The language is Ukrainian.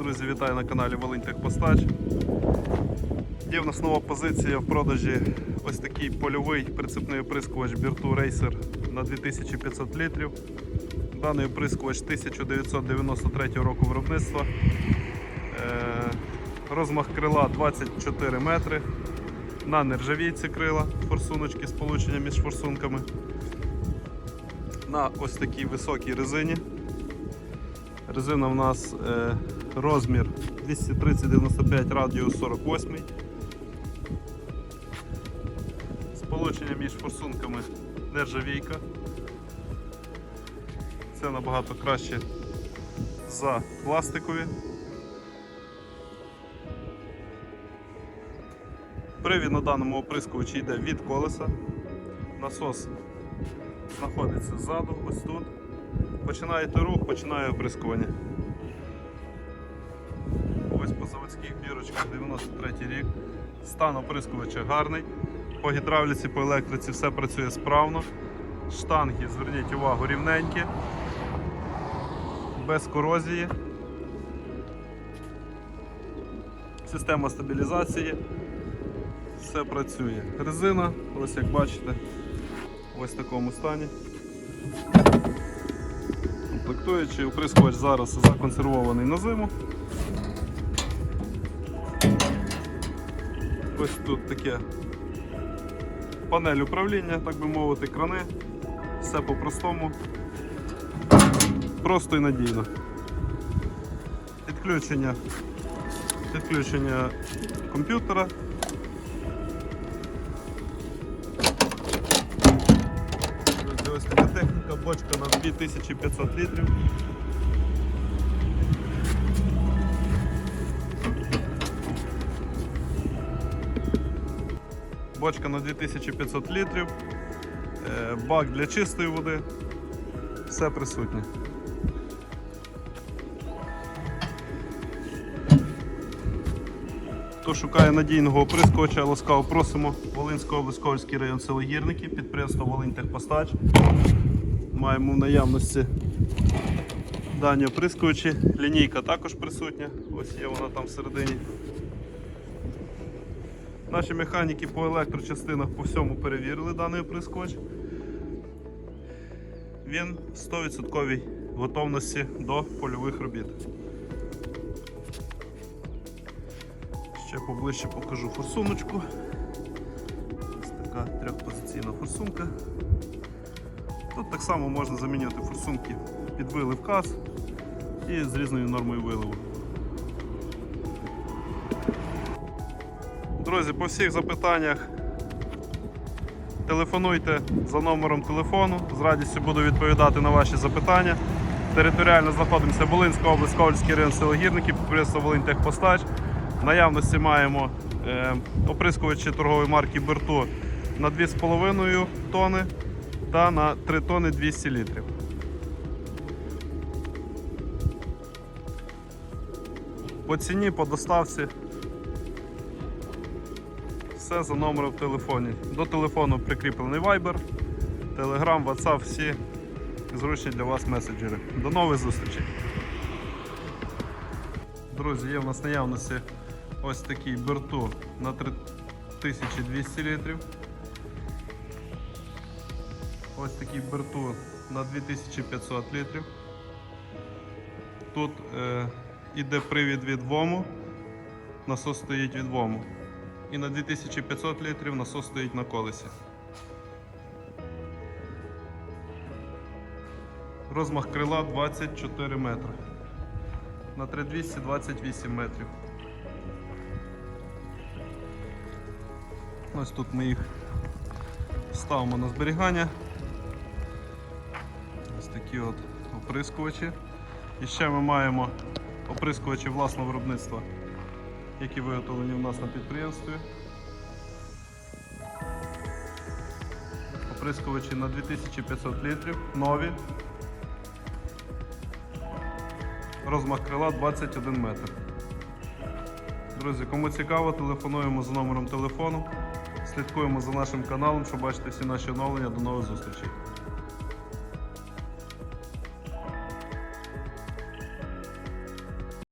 вітаю на каналі Волиньтехпостач. Є в нас нова позиція в продажі ось такий польовий прицепний оприскувач Бірту Racer на 2500 літрів. Даний оприскувач 1993 року виробництва. Е, Розмах крила 24 метри. На нержавійці крила, форсуночки, сполучення між форсунками. На ось такій високій резині. Резина в нас е, розмір 230-95 радіус 48. Сполучення між форсунками нержавійка. Це набагато краще за пластикові. Привід на даному оприскувачі йде від колеса. Насос знаходиться ззаду, ось тут. Починаєте рух, починає оприскування. Заводських бірочках 93 рік. Стан оприскувача гарний. По гідравліці, по електриці все працює справно. Штанги, зверніть увагу, рівненькі, без корозії. Система стабілізації. Все працює. Резина, ось як бачите, ось в такому стані. Комплектуючий оприскувач зараз законсервований на зиму. Ось тут таке панель управління, так би мовити, крани. Все по-простому. Просто і надійно. Підключення, підключення комп'ютера. Ось така техніка, бочка на 2500 літрів. Бочка на 2500 літрів, е, бак для чистої води, все присутнє. Хто шукає надійного оприскувача, ласкаво просимо. Волинська область, Ковальський район село Гірники, підприємство Волиньтехпостач. Маємо в наявності дані оприскувачі. Лінійка також присутня. Ось є вона там всередині. Наші механіки по електрочастинах по всьому перевірили даний оприскувач. Він в 100% готовності до польових робіт. Ще поближче покажу форсуночку. Ось така трьохпозиційна форсунка. Тут так само можна замінювати форсунки під вилив каз і з різною нормою виливу. Друзі, по всіх запитаннях телефонуйте за номером телефону, з радістю буду відповідати на ваші запитання. Територіально знаходимося Волинська область, Ковальський район село Гірники, підприємство Волиньтехпостач. В наявності маємо е, оприскувачі торгової марки Берту на 2,5 тони та на 3 тони 200 літрів. По ціні, по доставці все за номером в телефоні. До телефону прикріплений Viber, Telegram, WhatsApp, всі зручні для вас меседжери. До нових зустрічей! Друзі, є в нас наявності ось такий берту на 3200 літрів. Ось такий берту на 2500 літрів. Тут е, іде привід від ВОМу, насос стоїть від ВОМу. І на 2500 літрів насос стоїть на колесі. Розмах крила 24 метри. На 3200 28 метрів. Ось тут ми їх ставимо на зберігання. Ось такі от оприскувачі. І ще ми маємо оприскувачі власного виробництва, які виготовлені в нас на підприємстві. Оприскувачі на 2500 літрів, нові. Розмах крила 21 метр. Друзі, кому цікаво, телефонуємо за номером телефону. Слідкуємо за нашим каналом, щоб бачити всі наші оновлення. До нових зустрічей.